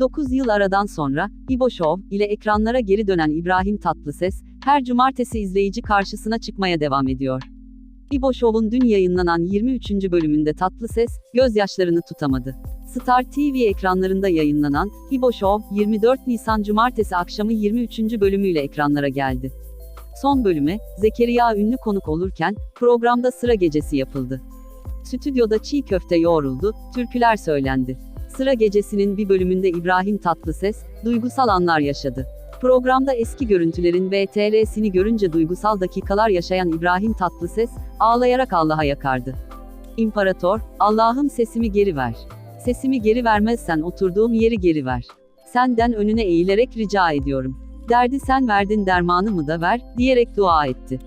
9 yıl aradan sonra, İbo Show ile ekranlara geri dönen İbrahim Tatlıses, her cumartesi izleyici karşısına çıkmaya devam ediyor. İbo Show'un dün yayınlanan 23. bölümünde Tatlıses, gözyaşlarını tutamadı. Star TV ekranlarında yayınlanan İbo Show, 24 Nisan Cumartesi akşamı 23. bölümüyle ekranlara geldi. Son bölüme, Zekeriya ünlü konuk olurken, programda sıra gecesi yapıldı. Stüdyoda çiğ köfte yoğruldu, türküler söylendi. Sıra gecesinin bir bölümünde İbrahim Tatlıses, duygusal anlar yaşadı. Programda eski görüntülerin VTR'sini görünce duygusal dakikalar yaşayan İbrahim Tatlıses, ağlayarak Allah'a yakardı. İmparator, Allah'ım sesimi geri ver. Sesimi geri vermezsen oturduğum yeri geri ver. Senden önüne eğilerek rica ediyorum. Derdi sen verdin dermanımı da ver, diyerek dua etti.